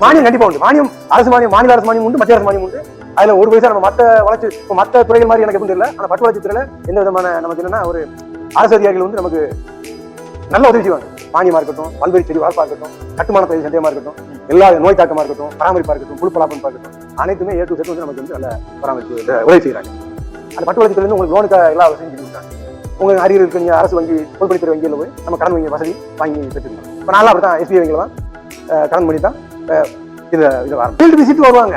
மானியம் கண்டிப்பா உண்டு. மானியம் அரசு மானியம் மாநில அரசு மானியம் உண்டு மத்திய அரசு மானியம் உண்டு. அதுல ஒரு பைசா நம்ம மத்த வளர்ச்சி இப்போ மத்த துறைகள் மாதிரி எனக்கு எப்படி தெரியல. ஆனா பட்டு வளர்ச்சி துறையில எந்த விதமான நமக்கு என்னன்னா ஒரு அரசு அதிகாரிகள் வந்து நமக்கு நல்ல உதவி செய்வாங்க. மானியமா இருக்கட்டும் பல்வேறு செடி வளர்ப்பா இருக்கட்டும் கட்டுமான பயிர் சந்தேகமா இருக்கட்டும் எல்லா நோய் தாக்கமா இருக்கட்டும் பராமரிப்பா இருக்கட்டும் புழுப்பலாப்பமா இருக்கட்டும் அனைத்துமே ஏ டு செட் வந்து நமக்கு வந்து நல்ல பராமரிப்பு உதவி செய்யறாங்க அந்த பட்டு வளர்ச்சி துறையில உங்களுக்கு லோனுக்கு எல்லா வசதியும் செஞ்சு கொடுக்குறாங்க உங்க அருகில் இருக்கு நீங்க அரசு வங்கி பொதுப்பணித்துறை வங்கியில் போய் நம்ம கடன் வங்கி வசதி வாங்கி பெற்றுக்கலாம். இப்போ நான்லாம் அப்படி தான் எஸ்பிஐ வங்கியில் தான் கடன் பண்ணி தான் இதை இதை வரும் ஃபீல்டு விசிட் வருவாங்க.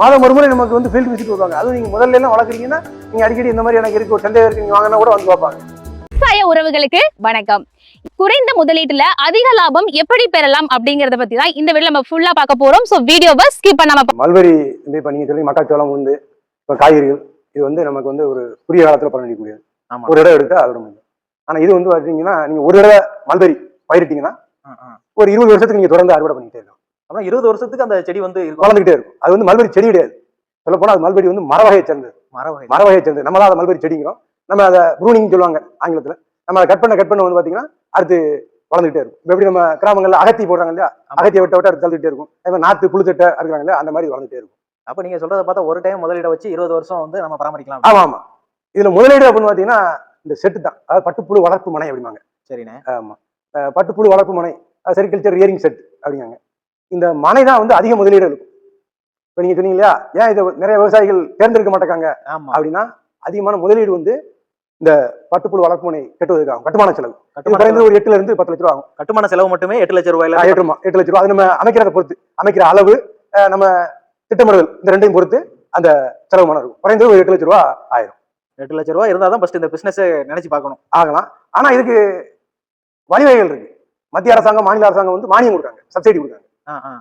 மாதம் ஒரு முறை நமக்கு வந்து ஃபீல்டு விசிட் வருவாங்க. அதுவும் நீங்க முதல்ல எல்லாம் வளர்க்குறீங்கன்னா நீங்க அடிக்கடி இந்த மாதிரி எனக்கு இருக்கு ஒரு சந்தேகம் இருக்கு நீங்க வாங்கினா கூட வந்து பார்ப்பாங்க. விவசாய உறவுகளுக்கு வணக்கம். குறைந்த முதலீட்டுல அதிக லாபம் எப்படி பெறலாம் அப்படிங்கறத பத்தி தான் இந்த வீடியோ நம்ம ஃபுல்லா பார்க்க போறோம். சோ வீடியோவை ஸ்கிப் பண்ணாம மல்பெரி வந்து இப்போ நீங்க சொல்லி மக்காச்சோளம் உளுந்து இப்போ காய்கறிகள் இது வந்து நமக்கு வந்து ஒரு குறுகிய காலத்துல ஆமா. ஒரு இடம் எடுத்தா அதோட முடியும். ஆனா இது வந்து பார்த்தீங்கன்னா நீங்க ஒரு இடம் மல்பெரி பயிரிட்டீங்கன்னா. ஒரு இருபது வருஷத்துக்கு நீங்க தொடர்ந்து அறுவடை பண்ணிட்டே இருக்கலாம் அப்புறம் இருபது வருஷத்துக்கு அந்த செடி வந்து வளர்ந்துகிட்டே இருக்கும். அது வந்து மல்பெரி செடி கிடையாது. சொல்ல போனா அது மல்பெரி வந்து மர வகையை சேர்ந்தது. மர வகை மர வகையை சேர்ந்தது. நம்ம தான் அதை மல்பெரி செடிங்கிறோம். நம்ம அதை ப்ரூனிங் சொல்லுவாங்க ஆங்கிலத்துல. நம்ம கட் பண்ண கட் பண்ண வந்து பாத்தீங்கன்னா அடுத்து வளர்ந்துகிட்டே இருக்கும். இப்ப எப்படி நம்ம கிராமங்கள்ல அகத்தி போடுறாங்க இல்லையா. அகத்தியை விட்ட விட்டு அடுத்து தள்ளிட்டே இருக்கும். அதே மாதிரி நாத்து புழுத்தட்டை இருக்கிறாங்க இல்லையா? அந்த மாதிரி வளர்ந்துட்டே இருக்கும். அப்ப நீங்க சொல்றத பார்த்தா ஒரு டைம் முதலீட வச்சு இருபது வருஷம் வந்து நம்ம பராமரிக்கலாம். ஆமா ஆமா. இதுல முதலீடு அப்படின்னு பாத்தீங்கன்னா இந்த செட்டு தான். அதாவது பட்டுப்புழு வளர்ப்பு மனை அப்படிம்பாங்க. சரிண்ணே. ஆமா. அஹ் பட்டுப்புழு வளர்ப்பு மனை. செரிகல்ச்சர் ரியரிங் செட் அப்படிங்காங்க இந்த மனை தான் வந்து அதிக முதலீடு இருக்கும். இப்போ நீங்க சொன்னீங்க இல்லையா ஏன் இதை நிறைய விவசாயிகள் தேர்ந்தெடுக்க மாட்டாங்க ஆமா. அப்படின்னா அதிகமான முதலீடு வந்து இந்த பட்டுப்புழு வளர்ப்பு மனை கட்டுவதற்காகும். கட்டுமான செலவு. குறைந்தது செலவு- ஒரு எட்டுல இருந்து பத்து லட்ச ரூபா ஆகும். கட்டுமான செலவு மட்டுமே எட்டு லட்சம் ரூபாயில ஆஹ் எட்டு லட்ச ரூபா. அது நம்ம அமைக்கிறத பொறுத்து அமைக்கிற அளவு நம்ம திட்டமிடுதல் இந்த ரெண்டையும் பொறுத்து அந்த செலவுமான இருக்கும். குறைந்தது ஒரு எட்டு லட்ச ரூபா ஆயிரும். எட்டு லட்சம் ரூபாய் இருந்தா தான் ஃபர்ஸ்ட் இந்த பிசினஸ் நினைச்சு பார்க்கணும். ஆகலாம். ஆனா இதுக்கு வழிவகைகள் இருக்கு. மத்திய அரசாங்கம் மாநில அரசாங்கம் வந்து மானியம் கொடுக்காங்க சப்சிடி கொடுக்காங்க ஆ, ஆ.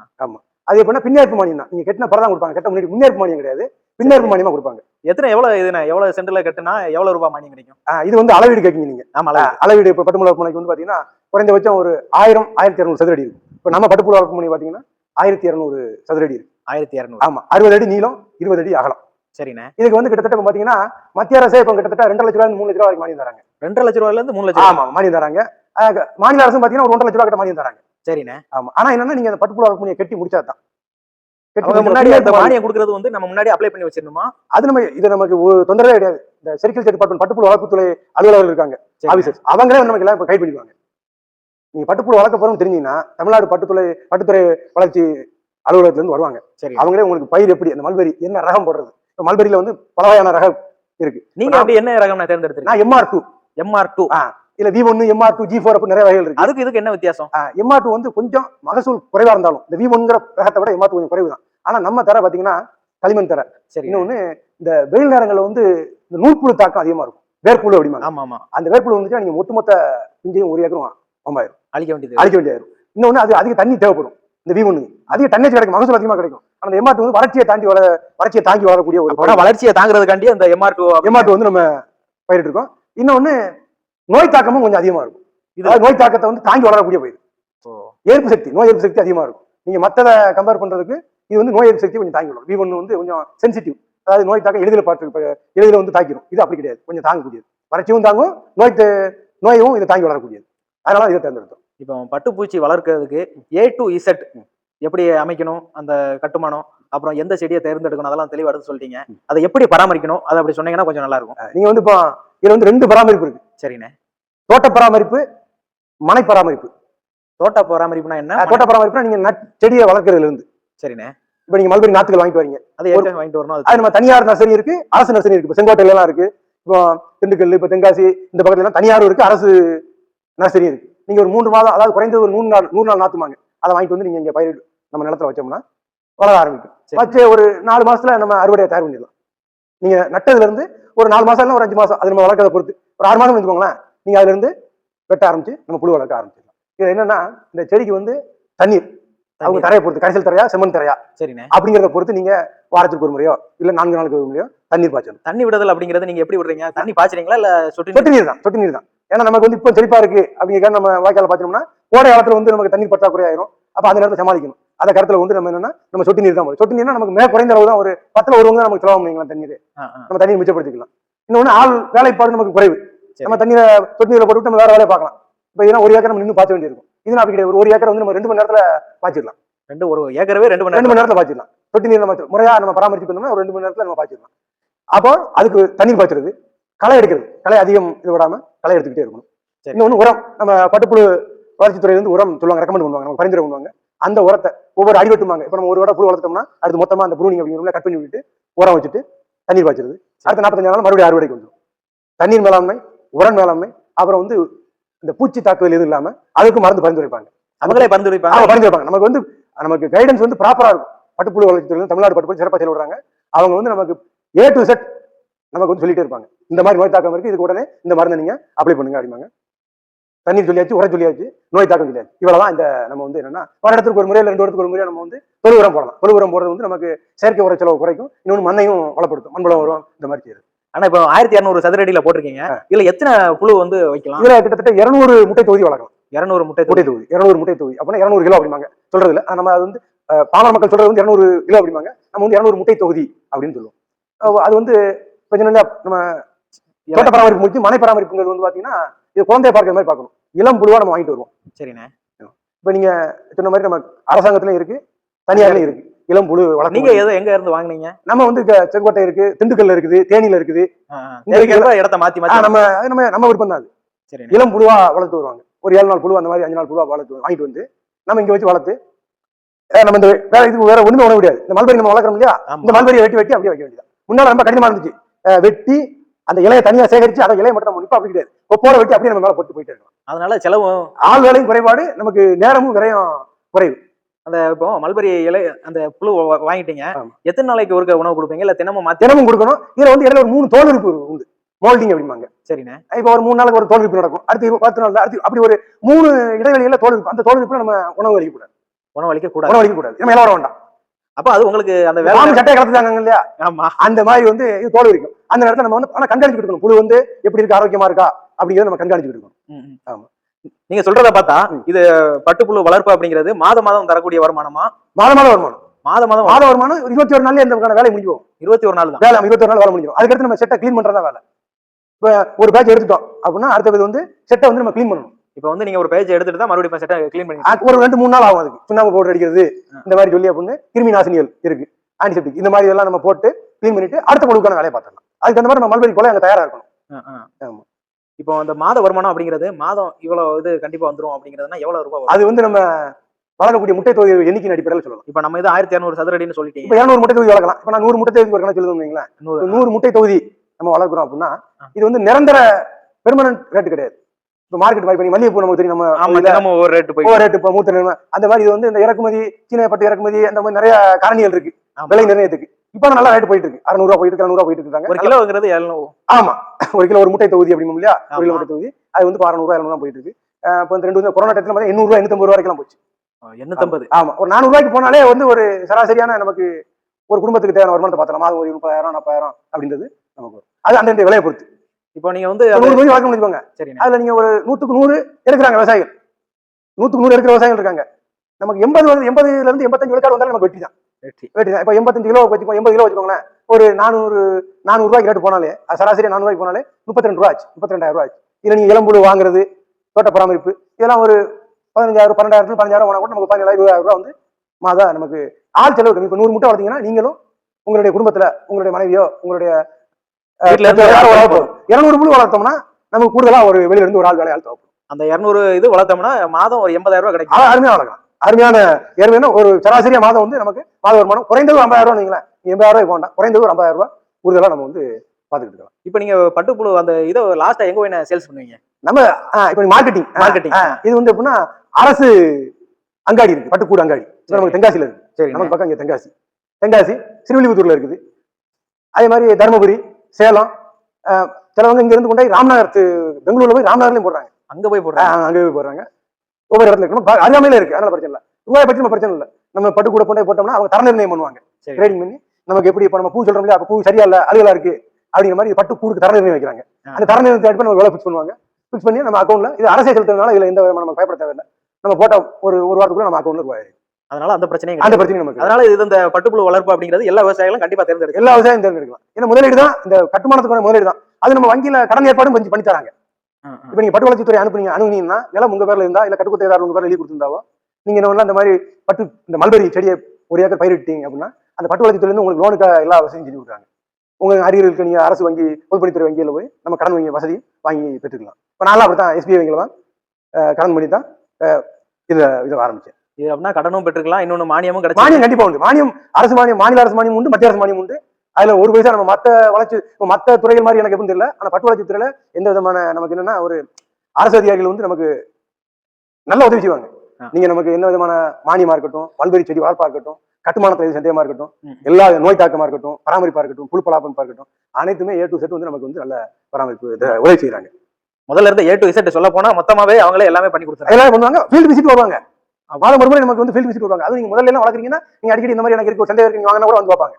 அது எப்படின்னா பின்னேற்பு மானியம் தான். நீங்க கட்டின பிறகு தான் கொடுப்பாங்க கட்ட முன்னாடி முன்னேற்பு மானியம் கிடையாது. பின்னேற்பு மானியமா கொடுப்பாங்க. எத்தனை எவ்வளவு இதுண்ணே எவ்வளவு சென்டர்ல கட்டுனா எவ்வளவு ரூபாய் மானியம் கிடைக்கும்? இது வந்து அளவீடு கேட்கீங்க நீங்க. ஆமா அளவீடு. இப்போ வளர்ப்பு மனைக்கு வந்து பாத்தீங்கன்னா குறைந்தபட்சம் ஒரு ஆயிரம் ஆயிரத்தி இரநூறு சதுரடி இருக்கு இப்போ நம்ம வளர்ப்பு மனை பாத்தீங்கன்னா ஆயிரத்தி இரநூறு சதுரடி இருக்கு. ஆயிரத்தி இரநூறு. ஆமா அறுபது அடி நீளம் இருபது அடி அகலம். சரிண்ணே. இதுக்கு வந்து கிட்டத்தட்ட பாத்தீங்கன்னா மத்திய அரசே இப்போ கிட்டத்தட்ட ரெண்டு லட்ச ரூபாய் மூணு லட்ச ரூபாய் வரைக்கும் மானியம் தராங்க. ரெண்டரை லட்சம் ரூபாயில இருந்து மூணு லட்சம் ஆமா மானியம் தராங்க. மாநில அரசும் பாத்தீங்கன்னா ஒரு ஒன்றரை லட்ச ரூபாய் கிட்ட மானியம் தராங்க. சரிண்ணே. ஆமா. ஆனா என்னன்னா நீங்க அந்த பட்டுப்புழு மனையை கட்டி முடிச்சாதான். முன்னாடி அந்த மானியம் கொடுக்கறது வந்து நம்ம முன்னாடி அப்ளை பண்ணி வச்சிருந்தோமா அது நம்ம இது நமக்கு தொந்தரவே கிடையாது. இந்த செரிகல்ச்சர் டிபார்ட்மெண்ட் பட்டுப்புழு வளர்ப்புத்துறை அலுவலர்கள் இருக்காங்க. ஆபீசர்ஸ் அவங்களே நமக்கு எல்லாம் கைட் பண்ணிக்குவாங்க. நீங்க பட்டுப்புழு வளர்க்க போறோம்னு தெரிஞ்சீங்கன்னா தமிழ்நாடு பட்டுத்துறை பட்டுத்துறை வளர்ச்சி அலுவலகத்துல இருந்து வருவாங்க. சரி அவங்களே உங்களுக்கு பயிர் எப்படி அந்த மல்பெரி என்ன ரகம் போடுறது? இப்போ மல்பெரியில வந்து பல வகையான ரகம் இருக்கு. நீங்க அப்படி என்ன ரகம் நான் தேர்ந்தெடுத்திருக்கீங்க நான் எம்ஆர் டூ எம்ஆர் டூ இல்ல வி ஒன்னு எம்ஆர் டூ ஜி ஃபோர் அப்படி நிறைய வகைகள் இருக்கு. அதுக்கு இதுக்கு என்ன வித்தியாசம்? எம்ஆர் டூ வந்து கொஞ்சம் மகசூல் குறைவா இருந்தாலும் இந்த வி ஒன்ங்கிற ரகத்தை விட எம்ஆர் டூ கொஞ்சம் குறைவு தான் ஆனா நம்ம தர பாத்தீங்கன்னா களிமண் தர. சரி. இன்னொன்னு இந்த வெயில் நேரங்கள்ல வந்து இந்த நூற்புழு தாக்கம் அதிகமா இருக்கும். வேர்ப்புழு அப்படிமா ஆமா ஆமா அந்த வேர்ப்புழு வந்துச்சுன்னா நீங்க ஒட்டுமொத்த பிஞ்சையும் ஒரு ஏக்கரும் ஆமாயிரும் அழிக்க வேண்டியது. அழிக்க வேண்டியதாயிரும். இன்னொன்னு அது அதிக தண்ணி தேவைப்படும் இந்த வி ஒன்று அதிக தண்ணீர் கிடைக்கும் மகசூல் அதிகமா கிடைக்கும். அந்த எம்ஆர் வந்து வறட்சியை தாண்டி வள வறட்சியை தாங்கி வளரக்கூடிய ஒரு வளர்ச்சியை தாங்குறதுக்காண்டி அந்த எம்ஆர் டூ எம்ஆர் வந்து நம்ம பயிரிட்டு இருக்கோம் இன்னொன்னு நோய் தாக்கமும் கொஞ்சம் அதிகமா இருக்கும். இது- அதாவது நோய் தாக்கத்தை வந்து தாங்கி வளரக்கூடிய பயிர். எதிர்ப்பு சக்தி நோய் எதிர்ப்பு சக்தி அதிகமா இருக்கும். நீங்க மத்தத கம்பேர் பண்றதுக்கு இது வந்து நோய் எதிர்ப்பு சக்தி கொஞ்சம் தாங்கி வளரும். வி ஒன்று வந்து கொஞ்சம் சென்சிட்டிவ் அதாவது நோய் தாக்கம் எளிதில் பார்த்து எளிதில் வந்து தாக்கிடும் இது அப்படி கிடையாது. கொஞ்சம் தாங்கக்கூடியது. வறட்சியும் தாங்கும் நோய் நோயும் இதை தாங்கி வளரக்கூடியது. அதனால இதை தேர்ந்தெடுத்தோம். இப்போ பட்டுப்பூச்சி வளர்க்கறதுக்கு ஏ டு இசட் எப்படி அமைக்கணும்? அந்த கட்டுமானம் அப்புறம் எந்த செடியை தேர்ந்தெடுக்கணும்? அதெல்லாம் தெளிவா எடுத்து சொல்லிட்டீங்க. அதை எப்படி பராமரிக்கணும்? அதை அப்படி சொன்னீங்கன்னா கொஞ்சம் நல்லா இருக்கும். நீங்க வந்து இப்போ இதுல வந்து ரெண்டு பராமரிப்பு இருக்கு. சரிண்ணே. தோட்ட பராமரிப்பு மனை பராமரிப்பு. தோட்ட பராமரிப்புனா என்ன? தோட்ட பராமரிப்புனா நீங்க நட் செடியை வளர்க்கறதுல இருந்து சரிண்ணே. இப்போ நீங்க மல்பெரி நாத்துகள் வாங்கிட்டு வரீங்க. அது எங்க வாங்கிட்டு வரணும்? அது நம்ம தனியார் நர்சரி இருக்கு அரசு நர்சரி இருக்கு. இப்போ செங்கோட்டையில எல்லாம் இருக்கு. இப்போ திண்டுக்கல் இப்போ தென்காசி இந்த பக்கத்துல எல்லாம் தனியாரும் இருக்கு அரசு நர்சரி இருக்கு. நீங்க ஒரு மூன்று மாதம் அதாவது குறைந்தது ஒரு நூறு நாள் நூறு நாள் நாத்துமாங்க அதை வாங்கிட்டு வந்து நீங்க இங்க பயிர் நம்ம நிலத்துல வச்சோம்னா வளர ஆரம்பிக்கும். வச்சு ஒரு நாலு மாசத்துல நம்ம அறுவடையை தயார் பண்ணிடலாம். நீங்க நட்டதுல இருந்து ஒரு நாலு மாசம் இல்ல ஒரு அஞ்சு மாசம் அது நம்ம வளர்க்கறத பொறுத்து. ஒரு ஆறு மாசம் வச்சுக்கோங்களேன் நீங்க அதுல இருந்து வெட்ட ஆரம்பிச்சு நம்ம புழு வளர்க்க ஆரம்பிச்சிடலாம். இது என்னன்னா இந்த செடிக்கு வந்து தண்ணீர் அவங்க தரையை பொறுத்து கரைசல் தரையா செம்மண் தரையா சரிண்ணே. அப்படிங்கிறத பொறுத்து நீங்க வாரத்துக்கு ஒரு முறையோ இல்ல நான்கு நாளுக்கு ஒரு முறையோ தண்ணீர் பாய்ச்சணும். தண்ணி விடுதல் அப்படிங்கறது நீங்க எப்படி விடுறீங்க? தண்ணி பாய்ச்சறீங்களா இல்ல சொட்டு சொட்டு நீர்? தான் சொட்டு நீர் தான். ஏன்னா நமக்கு வந்து இப்போ செழிப்பா இருக்கு அப்படிங்கிற நம்ம வாய்க்கால பார்த்தோம்னா கோடை காலத்துல வந்து நமக்கு தண்ணீர் பற்றாக்குறை ஆயிரும். அப்ப அந்த நேரத்தை சமாளிக்கணும். அதை கருத்துல வந்து நம்ம என்னன்னா நம்ம சொட்டு நீர் தான். சொட்டு நீர்னா நமக்கு மிக குறைந்த அளவு தான் ஒரு பத்துல ஒருவங்க தான் நமக்கு செலவாகும் பண்ணிக்கலாம் தண்ணீர். நம்ம தண்ணீர் மிச்சப்படுத்திக்கலாம். இன்னொன்னு ஆள் வேலைப்பாடு நமக்கு குறைவு. நம்ம தண்ணீரை சொட்டு நீரை போட்டு நம்ம வேற வேலையை பார்க்கலாம். இப்போ இதெல்லாம் ஒரு ஏக்கர் நம்ம நின்று பாய்ச்ச வேண்டியிருக்கும். இது அப்படி கிடையாது. ஒரு ஒரு ஏக்கர் வந்து நம்ம ரெண்டு மணி நேரத்துல பாய்ச்சிடலாம். ரெண்டு ஒரு ஏக்கரவே ரெண்டு மணி ரெண்டு மணி நேரத்துல பாய்ச்சிடலாம். தொட்டி நீர் நம்ம முறையா நம்ம பராமரிச்சு வந்தோம்னா ஒரு ரெண்டு மணி நேரத்துல நம்ம பாய்ச்சிடலாம். அப்போ அதுக்கு தண்ணீர் பாய்ச்சுறது களை எடுக்கிறது. களை அதிகம் இது விடாம களை எடுத்துக்கிட்டே இருக்கணும். சரி. இன்னொன்று உரம். நம்ம பட்டுப்புழு வளர்ச்சித்துறையில இருந்து உரம் சொல்லுவாங்க ரெக்கமெண்ட் பண்ணுவாங்க நம்ம பரிந்துரை பண்ணுவாங்க. அந்த உரத்தை ஒவ்வொரு அடி வெட்டுமாங்க இப்போ நம்ம ஒரு வடை புழு வளர்த்தோம்னா அடுத்து மொத்தமா அந்த ப்ரூனிங் அப்படிங்கிற கட் பண்ணி விட்டுட்டு உரம் வச்சுட்டு தண்ணீர் பாய்ச்சிருது. அடுத்த நாற்பத்தஞ்சு நாள் மறுபடியும் அறுவடைக்கு வந்துடும் தண்ணீர் மேலாண்மை உரம் மேலாண்மை அப்புறம் வந்து இந்த பூச்சி தாக்குதல் எதுவும் இல்லாம அதுக்கு மருந்து பரிந்துரைப்பாங்க. அவங்களே பரிந்துரைப்பாங்க? பரிந்துரைப்பாங்க. நமக்கு வந்து நமக்கு கைடன்ஸ் வந்து ப்ராப்பரா இருக்கும். பட்டுப்புழு வளர்ச்சி தமிழ்நாடு பட்டுப்புழு சிறப்பாக செயல்படுறாங்க அவங்க வந்து நமக்கு ஏ டு செட் நமக்கு வந்து சொல்லிட்டே இருப்பாங்க. இந்த மாதிரி நோய் தாக்கம் இருக்கு இதுக்கு உடனே இந்த மருந்தை நீங்க அப்ளை பண்ணுங்க அப்படிம்பாங்க. தண்ணீர் சொல்லியாச்சு உரம் சொல்லியாச்சு நோய் தாக்கம் சொல்லியாச்சு. இவ்வளவுதான் இந்த நம்ம வந்து என்னன்னா ஒரு இடத்துக்கு ஒரு முறை இல்லை ரெண்டு இடத்துக்கு ஒரு முறை நம்ம வந்து தொழு உரம் போடலாம். தொழு உரம் போடுறது வந்து நமக்கு செயற்கை உர செலவு குறைக்கும். இன்னொன்று மண்ணையும் வளப்படுத்தும். மண்புலம் உரம் இந்த மாதிரி செய்யுது ஆனா இப்போ ஆயிரத்தி இரநூறு சதுரடியில போட்டிருக்கீங்க. இதுல எத்தனை புழு வந்து வைக்கலாம்? இதுல கிட்டத்தட்ட இருநூறு முட்டை தொகுதி வளர்க்கலாம். இருநூறு முட்டை முட்டை தொகுதி. இருநூறு முட்டை தொகுதி. அப்படின்னா இருநூறு கிலோ அப்படிம்பாங்க. சொல்றது இல்ல ஆனா நம்ம அது வந்து பாமர மக்கள் சொல்றது வந்து இருநூறு கிலோ அப்படிம்பாங்க. நம்ம வந்து இருநூறு முட்டை தொகுதி அப்படின்னு சொல்லுவோம். அது வந்து கொஞ்சம் நல்லா நம்ம தோட்ட பராமரிப்பு முடிச்சு மனை பராமரிப்புங்கிறது வந்து பாத்தீங்கன்னா இது குழந்தைய பார்க்கிற மாதிரி பார்க்கணும். இளம் புழுவா நம்ம வாங்கிட்டு வருவோம். சரிண்ணே. இப்ப நீங்க சொன்ன மாதிரி நம்ம அரசாங்கத்திலயும் இருக்கு தனியார்லயும் இருக்கு. இளம் புழு வளர்க்க நீங்க எது எங்க இருந்து வாங்குனீங்க? நம்ம வந்து செங்கோட்டை இருக்கு திண்டுக்கல்ல இருக்குது தேனியில இருக்குது. இடத்த மாத்தி மாத்தி நம்ம நம்ம நம்ம விருப்பம் தான் அது. இளம் புழுவா வளர்த்து வருவாங்க. ஒரு ஏழு நாள் புழு அந்த மாதிரி அஞ்சு நாள் புழுவா வளர்த்து வாங்கிட்டு வந்து நம்ம இங்க வச்சு வளர்த்து நம்ம இந்த வேற இதுக்கு வேற ஒண்ணுமே உணவு முடியாது. இந்த மல்பெரி நம்ம வளர்க்குறோம் இல்லையா? இந்த மல்பெரியை வெட்டி வெட்டி அப்படியே வைக்க வேண்டியது முன்னால ரொம்ப கடினமா இருந்துச்சு. வெட்டி அந்த இலையை தனியா சேகரிச்சு அந்த இலையை மட்டும் நம்ம இப்ப அப்படி கிடையாது. ஒப்போட வெட்டி அப்படியே நம்ம மேல போட்டு போயிட்டே இருக்கோம் அதனால செலவும் ஆள் வேலையும் குறைபாடு நமக்கு நேரமும் விரையும் குறைவு. அந்த இப்போ மல்பரி இலை அந்த புழு வாங்கிட்டீங்க. எத்தனை நாளைக்கு ஒருக்க உணவு கொடுப்பீங்க? இல்ல தினமும் தினமும் கொடுக்கணும். இதுல வந்து இடையில ஒரு மூணு தோல் விரிப்பு உண்டு. மோல்டிங் அப்படிம்பாங்க. சரிண்ணே. இப்போ ஒரு மூணு நாளுக்கு ஒரு தோல் நடக்கும். அடுத்து பத்து நாள் அடுத்து அப்படி ஒரு மூணு இடைவெளியில தோல் அந்த தோல் நம்ம உணவு அளிக்க கூடாது உணவு அளிக்க கூடாது உணவு அளிக்க கூடாது நம்ம எல்லாம் வர வேண்டாம். அப்ப அது உங்களுக்கு அந்த வேலை வாங்க சட்டையை கலத்துட்டாங்க இல்லையா? ஆமா. அந்த மாதிரி வந்து இது தோல் இருக்கும் அந்த நேரத்துல நம்ம வந்து ஆனா கண்காணிச்சுட்டு இருக்கணும் புழு வந்து எப்படி இருக்கு ஆரோக்கியமா இருக்கா அப்படிங்கறத நம்ம கண்காணிச்சுட்டு இருக்கணும் ம், ம். ஆமா. நீங்க சொல்றத பார்த்தா. இது பட்டுப்புழு வளர்ப்பு அப்படிங்கிறது மாத மாதம் தரக்கூடிய வருமானமா? மாத மாதம் வருமானம். மாத மாதம் மாத வருமானம் இருபத்தி ஒரு நாள்ல இந்த வேலை முடிஞ்சு போகும் இருபத்தி ஒரு நாள் தான். வேலை இருபத்தி ஒரு நாள் வேலை முடிஞ்சிடும் அதுக்கடுத்து நம்ம செட்டை க்ளீன் பண்றதா வேலை. இப்ப ஒரு பேட்ச் எடுத்துட்டோம். அப்படின்னா அடுத்தது வந்து செட்டை வந்து நம்ம க்ளீன் பண்ணணும். இப்போ வந்து நீங்க ஒரு பேஜ் எடுத்துட்டு தான் மறுபடியும் செட்டை க்ளீன் பண்ணி ஒரு ரெண்டு மூணு நாள் ஆகும் அதுக்கு. சுண்ணாம்பு பவுடர் அடிக்கிறது இந்த மாதிரி சொல்லி அப்படின்னு கிருமி நாசினிகள் இருக்கு. ஆன்டிசெப்டிக் இந்த மாதிரி எல்லாம் நம்ம போட்டு க்ளீன் பண்ணிட்டு அடுத்த பொழுதுக்கான வேலையை பார்த்துடலாம். அதுக்கு அந்த மாதிரி நம்ம மல்பெரி கொலை அங்க தயாரா இருக்கணும். இப்போ அந்த மாத வருமானம் அப்படிங்கிறது மாதம் இவ்வளவு இது கண்டிப்பா வந்துரும் அப்படிங்கிறதுனா எவ்வளவு ரூபாய் அது வந்து நம்ம வளர்க்கக்கூடிய முட்டை தொகுதி எண்ணிக்கையின் அடிப்படையில் சொல்லலாம். இப்போ நம்ம இது ஆயிரத்தி இரநூறு சதுரடின்னு சொல்லிட்டீங்க. இப்ப இருநூறு முட்டை தொகுதி வளர்க்கலாம். இப்ப நான் நூறு முட்டை தொகுதி ஒரு கணக்கு சொல்லுங்க வைங்களேன். நூறு. முட்டை தொகுதி நம்ம வளர்க்குறோம் அப்படின்னா. இது வந்து நிரந்தர பெர்மனன்ட் ரேட் கிடையாது. இப்ப மார்க்கெட் மாதிரி பண்ணி மல்லிகைப்பூ நமக்கு தெரியும் நம்ம ஒரு ரேட்டு போய் ஒவ்வொரு ரேட் இப்போ மூத்த நிறுவனம். அந்த மாதிரி இது வந்து இந்த இறக்குமதி சீன பட்டு இறக்குமதி அந்த மாதிரி நிறைய காரணிகள் இருக்கு. விலை நிர்ணயத்துக்கு. இப்ப நல்லா ரேட் போயிட்டு இருக்கு. அறுநூறுவா போயிட்டு இருக்கு அறுநூறுவா போயிட்டு இருக்காங்க. ஒரு கிலோங்கிறது எழுநூறு. ஆமா. ஒரு கிலோ ஒரு முட்டை தொகுதி அப்படிங்க இல்லையா? ஒரு கிலோ. முட்டை தொகுதி. அது வந்து அறுநூறுவா எழுநூறுவா போயிட்டு இருக்கு. இப்ப இந்த ரெண்டு வந்து கொரோனா டயத்துல பார்த்தா எண்ணூறுவா எண்ணூத்தம்பது ரூபா வரைக்கும் போச்சு. எண்ணூத்தம்பது. ஆமா. ஒரு நானூறு ரூபாய்க்கு போனாலே வந்து ஒரு சராசரியான நமக்கு ஒரு குடும்பத்துக்கு தேவையான வருமானத்தை பார்த்தலாம் மாதம் ஒரு முப்பதாயிரம் நாற்பதாயிரம் அப்படின்றது நமக்கு. அது அந்தந்த விலையை பொறுத்து. இப்போ நீங்க வந்து நூறு ரூபாய் வளர்க்க முடிச்சுக்கோங்க சரிண்ணே அதுல நீங்க ஒரு நூத்துக்கு நூறு எடுக்கிறாங்க விவசாயிகள். நூத்துக்கு நூறு எடுக்கிற விவசாயிகள் இருக்காங்க. நமக்கு எண்பது வந்து எண்பதுல இருந்து எண்பத்தஞ்சு விழுக்காடு வந்தாலும் நமக்கு வெற்றி தான். வெற்றி. வெற்றி தான். இப்போ எண்பத்தஞ்சு கிலோ வச்சுக்கோ எண்பது கிலோ வச்சுக்கோங்களேன். ஒரு நானூறு நானூறு ரூபாய்க்கு ரேட்டு போனாலே சராசரி நானூறு போனாலே முப்பத்தி ரெண்டு ரூபா ஆச்சு முப்பத்தி ரெண்டாயிரம் ரூபாய் ஆச்சு. இதுல நீங்க இளம்புழு வாங்குறது தோட்ட பராமரிப்பு இதெல்லாம் ஒரு பதினஞ்சாயிரம் பன்னெண்டாயிரம் பதினஞ்சாயிரம் வாங்கினா கூட நமக்கு பதினேழாயிரம் இருபதாயிரம் ரூபா வந்து மாதா நமக்கு ஆள் செலவு கம்மி. இப்போ நூறு முட்டை வளர்த்தீங்கன்னா நீங்களும் உங்களுடைய குடும்பத்துல உங்களுடைய மனைவியோ உங்களுடைய இருநூறு புழு வளர்த்தோம்னா நமக்கு கூடுதலா ஒரு வெளியில இருந்து ஒரு ஆள் வேலையாள் தேவைப்படும். அந்த இருநூறு இது வளர்த்தோம்னா மாதம் ஒரு எண்பதாயிரம் ரூபாய் கிடைக்கும். அருமையா வளர்க்கலாம் அருமையான ஏற்கனவே ஒரு சராசரியா மாதம் வந்து நமக்கு மாத வருமானம் குறைந்தது ஒரு ஐம்பதாயிரம் ரூபாய் நீங்களேன் எண்பதாயிரம் ரூபாய் வேண்டாம். குறைந்தது ஒரு ஐம்பதாயிரம் ரூபாய் கூடுதலா நம்ம வந்து பாத்துக்கிட்டு இருக்கலாம். இப்போ நீங்க பட்டுப்புழு அந்த இதை லாஸ்டா எங்க போய் சேல்ஸ் பண்ணுவீங்க? ஆஹ் இப்போ மார்க்கெட்டிங் மார்க்கெட்டிங் இது வந்து எப்படின்னா அரசு அங்காடி இருக்கு பட்டுக்கூடு அங்காடி. நமக்கு தென்காசியில இருக்கு. சரி. நமக்கு பக்கம் இங்க தென்காசி. தென்காசி திருவில்லிபுத்தூர்ல இருக்குது. அதே மாதிரி தருமபுரி சேலம் சிலவங்க இங்க இருந்து கொண்டாய் ராம்நகர் பெங்களூர்ல போய் ராம்நகர்லயும் போடுறாங்க. அங்க போய் போடுறேன் ஆஹ் அங்கே போய் போடுறாங்க. ஒவ்வொரு இடத்துல இருக்கணும் அருகாமையில இருக்கு. அதனால பிரச்சனை இல்லை. ரூபாய் பற்றி நம்ம பிரச்சனை இல்லை. நம்ம பட்டு கூட கொண்டே போட்டோம்னா அவங்க தர நிர்ணயம் பண்ணுவாங்க. ட்ரேடிங் பண்ணி நமக்கு எப்படி இப்போ நம்ம பூ சொல்றோம் இல்லையா? அப்ப பூ சரியா இல்ல அழுகலா இருக்கு? அப்படிங்கிற மாதிரி பட்டு கூடுக்கு தர நிர்ணயம் வைக்கிறாங்க. அந்த தர நிர்ணயத்தை அடிப்படை நம்ம வேலை ஃபிக்ஸ் பண்ணுவாங்க? ஃபிக்ஸ் பண்ணி நம்ம அக்கௌண்ட்ல இது அரசே செலுத்துறதுனால இதுல எந்த விதமான நம்ம பயப்பட தேவையில்லை. நம்ம போட்ட ஒரு ஒரு வாரத்துக்குள்ள நம்ம அக்கௌண்ட்ல ரூபாய். அதனால அந்த பிரச்சனையும் அந்த. பிரச்சனை நமக்கு அதனால இது இந்த பட்டுப்புழு வளர்ப்பு அப்படிங்கிறது எல்லா விவசாயிகளும் கண்டிப்பா தேர்ந்தெடுக்கும் எல்லா விவசாயம் தேர்ந்தெடுக்கலாம். ஏன்னா முதலீடு தான் இந்த கட்டுமானத்துக்கான முதலீடு தான். அது நம்ம வங்கியில கடன் ஏற்பாடும் கொஞ்சம் பண்ணி தராங்க இப்போ நீங்க பட்டு வளர்ச்சித்துறை அனுப்புனீங்க அனுப்புனீங்கன்னா நிலம் உங்க பேர்ல இருந்தா இல்ல கட்டுக்குத்தையாளர் உங்க பேர்ல எழுதி கொடுத்திருந்தாவோ நீங்க என்ன இந்த மாதிரி பட்டு இந்த மல்பெரி செடியை ஒரு ஏக்கர் பயிரிட்டீங்க அப்படின்னா அந்த பட்டு வளர்ச்சி துறையில உங்களுக்கு லோனுக்கு எல்லா வசதியும் செஞ்சு கொடுக்குறாங்க. உங்க அருகிலுக்கு நீங்க அரசு வங்கி பொதுப்பணித்துறை வங்கியில போய் நம்ம கடன் வங்கி வசதி வாங்கி பெற்றுக்கலாம். இப்போ நான்லாம் அப்படித்தான் எஸ்பிஐ வங்கியில தான் கடன் பண்ணி தான் இதை இதை ஆரம்பிச்சேன். இது அப்படின்னா கடனும் பெற்றுக்கலாம் இன்னொன்னு மானியமும் கிடைச்சு மானியம் கண்டிப்பா உண்டு. மானியம் அரசு மானியம் மாநில அரசு மானியம் உண்டு மத்திய அரசு மானியம் உண்டு. அதுல ஒரு பைசா நம்ம மத்த வளர்ச்சி மத்த துறைகள் மாதிரி எனக்கு எப்பவும் தெரியல. ஆனா பட்டு வளர்ச்சி துறையில எந்த விதமான நமக்கு என்னன்னா ஒரு அரசு அதிகாரிகள் வந்து நமக்கு நல்ல உதவி செய்வாங்க. நீங்க நமக்கு என்ன விதமான மானியமா இருக்கட்டும் பல்வேறு செடி வளர்ப்பா இருக்கட்டும் கட்டுமானத்துல சந்தேகமா இருக்கட்டும். எல்லா நோய் தாக்கமா இருக்கட்டும் பராமரிப்பா இருக்கட்டும் புழு பலாப்பா இருக்கட்டும் அனைத்துமே ஏ டு செட் வந்து நமக்கு வந்து நல்ல பராமரிப்பு உதவி செய்யறாங்க முதல்ல இருந்து ஏ டு இசட் சொல்ல போனா மொத்தமாவே அவங்களே எல்லாமே பண்ணி கொடுத்துறாங்க. எல்லாரும் பண்ணுவாங்க. ஃபீல்டு விசிட் வருவாங்க. மாதம் ஒரு முறை நமக்கு வந்து ஃபீல்டு விசிட் வருவாங்க அது நீங்க முதல்ல எல்லாம் வளர்க்குறீங்கன்னா நீங்க அடிக்கடி இந்த மாதிரி எனக்கு இருக்கு. சந்தேகம் இருக்கு வாங்கினா கூட வந்து பார்ப்பாங்க.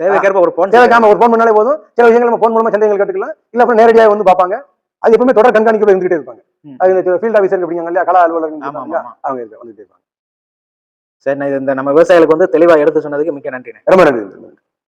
தேவைக்கேற்ப ஒரு போன் தேவைக்காம ஒரு ஃபோன் பண்ணாலே போதும். சில விஷயங்கள் நம்ம ஃபோன் மூலமா சந்தேகங்கள் கேட்டுக்கலாம். இல்ல அப்புறம் நேரடியாக வந்து பார்ப்பாங்க. அது எப்பவுமே தொடர் கண்காணிக்கவே இருந்துகிட்டே இருப்பாங்க. அது இந்த ஃபீல்ட் ஆஃபீஸர் அப்படிங்க இல்லையா கலா? ஆமா அவங்க வந்துட்டே இருப்பாங்க. சரி நான் இந்த நம்ம விவசாயிகளுக்கு வந்து தெளிவா எடுத்து சொன்னதுக்கு மிக்க நன்றி ரொம்ப நன்றி.